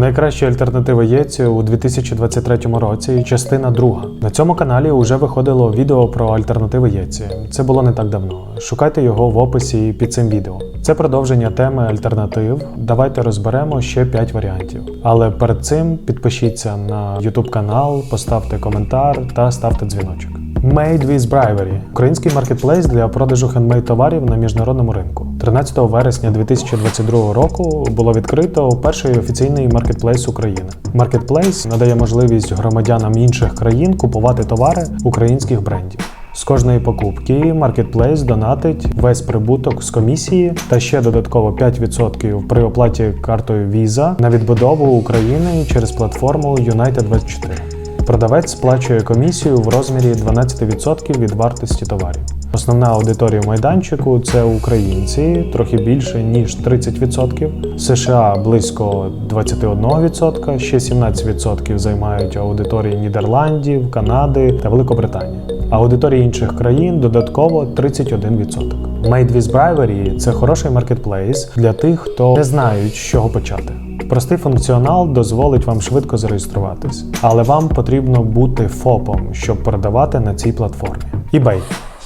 Найкращі альтернативи єці у 2023 році. Частина друга. На цьому каналі вже виходило відео про альтернативи єці. Це було не так давно. Шукайте його в описі під цим відео. Це продовження теми альтернатив. Давайте розберемо ще 5 варіантів. Але перед цим підпишіться на YouTube канал, поставте коментар та ставте дзвіночок. Made with Bribery – український маркетплейс для продажу хендмейд товарів на міжнародному ринку. 13 вересня 2022 року було відкрито перший офіційний маркетплейс України. Маркетплейс надає можливість громадянам інших країн купувати товари українських брендів. З кожної покупки маркетплейс донатить весь прибуток з комісії та ще додатково 5% при оплаті картою Visa на відбудову України через платформу United24. Продавець сплачує комісію в розмірі 12% від вартості товарів. Основна аудиторія майданчику це українці, трохи більше ніж 30%, США близько 21%, ще 17% займають аудиторії Нідерландів, Канади та Великобританії. Аудиторії інших країн додатково 31%. Made with Bribery – це хороший маркетплейс для тих, хто не знають, з чого почати. Простий функціонал дозволить вам швидко зареєструватись, але вам потрібно бути ФОПом, щоб продавати на цій платформі. eBay.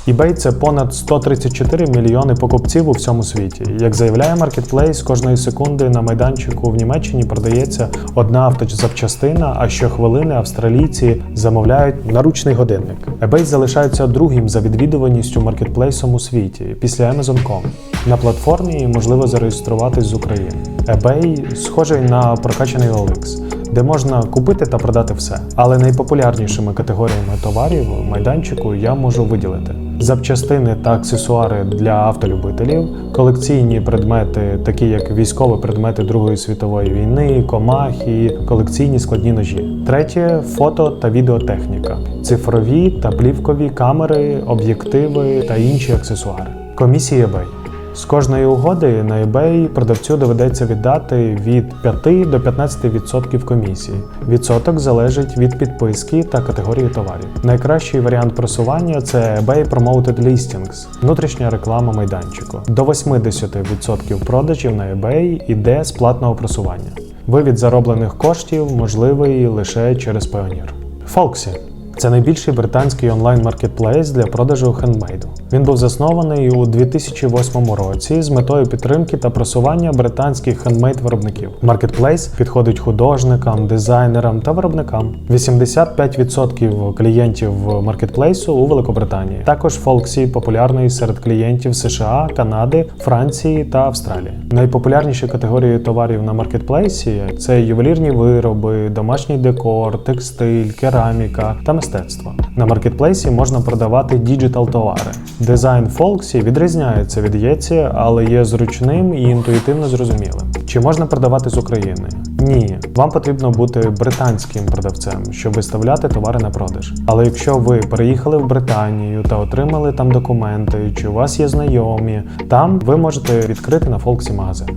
eBay – це понад 134 мільйони покупців у всьому світі. Як заявляє маркетплейс, кожної секунди на майданчику в Німеччині продається одна автозапчастина, а щохвилини австралійці замовляють наручний годинник. eBay залишається другим за відвідуваністю маркетплейсом у світі після Amazon.com. На платформі можливо зареєструватись з України. eBay схожий на прокачаний OLX, де можна купити та продати все. Але найпопулярнішими категоріями товарів майданчику я можу виділити. Запчастини та аксесуари для автолюбителів, колекційні предмети, такі як військові предмети Другої світової війни, комахи, колекційні складні ножі. Третє фото та відеотехніка, цифрові та плівкові камери, об'єктиви та інші аксесуари. Комісії eBay. З кожної угоди на eBay продавцю доведеться віддати від 5 до 15% комісії. Відсоток залежить від підписки та категорії товарів. Найкращий варіант просування це eBay Promoted Listings, внутрішня реклама майданчику. До 80% продажів на eBay іде з платного просування. Вивід зароблених коштів можливий лише через Payoneer. Фолксі це найбільший британський онлайн-маркетплейс для продажу хендмейду. Він був заснований у 2008 році з метою підтримки та просування британських хендмейд-виробників. Маркетплейс підходить художникам, дизайнерам та виробникам. 85% клієнтів маркетплейсу у Великобританії. Також Folksy популярний серед клієнтів США, Канади, Франції та Австралії. Найпопулярніші категорії товарів на маркетплейсі це ювелірні вироби, домашній декор, текстиль, кераміка та мистецтво. На маркетплейсі можна продавати діджитал товари. Дизайн Folksy відрізняється від Єці, але є зручним і інтуїтивно зрозумілим. Чи можна продавати з України? Ні, вам потрібно бути британським продавцем, щоб виставляти товари на продаж. Але якщо ви переїхали в Британію та отримали там документи, чи у вас є знайомі, там ви можете відкрити на Folksy магазин.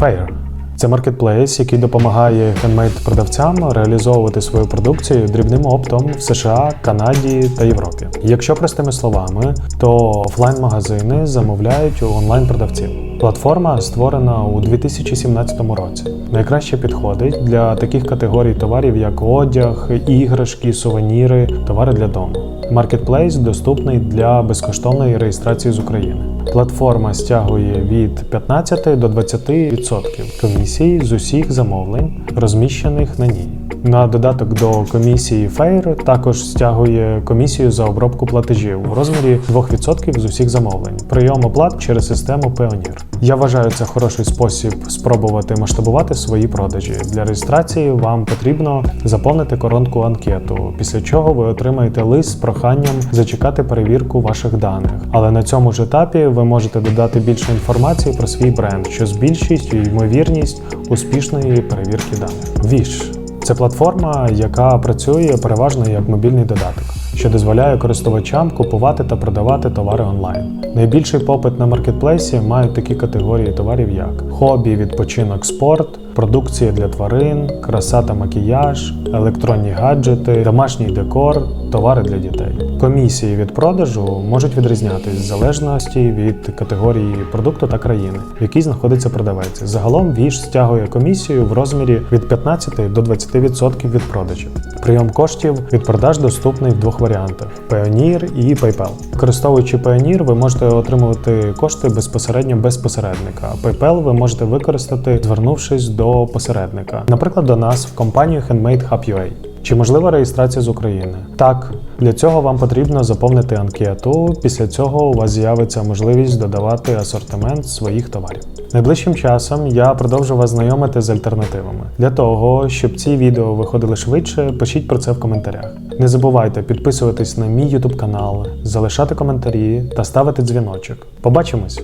Fair це маркетплейс, який допомагає хендмейд-продавцям реалізовувати свою продукцію дрібним оптом в США, Канаді та Європі. Якщо простими словами, то офлайн-магазини замовляють у онлайн-продавців. Платформа створена у 2017 році. Найкраще підходить для таких категорій товарів, як одяг, іграшки, сувеніри, товари для дому. Маркетплейс доступний для безкоштовної реєстрації з України. Платформа стягує від 15 до 20% комісій з усіх замовлень, розміщених на ній. На додаток до комісії Fair також стягує комісію за обробку платежів у розмірі 2% з усіх замовлень. Прийом оплат через систему Payoneer. Я вважаю це хороший спосіб спробувати масштабувати свої продажі. Для реєстрації вам потрібно заповнити коронку анкету, після чого ви отримаєте лист з проханням зачекати перевірку ваших даних. Але на цьому ж етапі ви можете додати більше інформації про свій бренд, що збільшить ймовірність успішної перевірки даних. Віш це платформа, яка працює переважно як мобільний додаток. що дозволяє користувачам купувати та продавати товари онлайн. Найбільший попит на маркетплейсі мають такі категорії товарів, як хобі, відпочинок, спорт, продукція для тварин, краса та макіяж, електронні гаджети, домашній декор, товари для дітей. Комісії від продажу можуть відрізнятися в залежності від категорії продукту та країни, в якій знаходиться продавець. Загалом Віж стягує комісію в розмірі від 15 до 20% від продажів. Прийом коштів від продаж доступний в двох варіантах: Payoneer і PayPal. Використовуючи Payoneer, ви можете отримувати кошти безпосередньо без посередника. А PayPal ви можете використати, звернувшись до посередника, наприклад, до нас в компанію Handmade Hub. Чи можлива реєстрація з України? Так, для цього вам потрібно заповнити анкету. Після цього у вас з'явиться можливість додавати асортимент своїх товарів. Найближчим часом я продовжу вас знайомити з альтернативами. Для того, щоб ці відео виходили швидше, пишіть про це в коментарях. Не забувайте підписуватись на мій YouTube канал, залишати коментарі та ставити дзвіночок. Побачимось!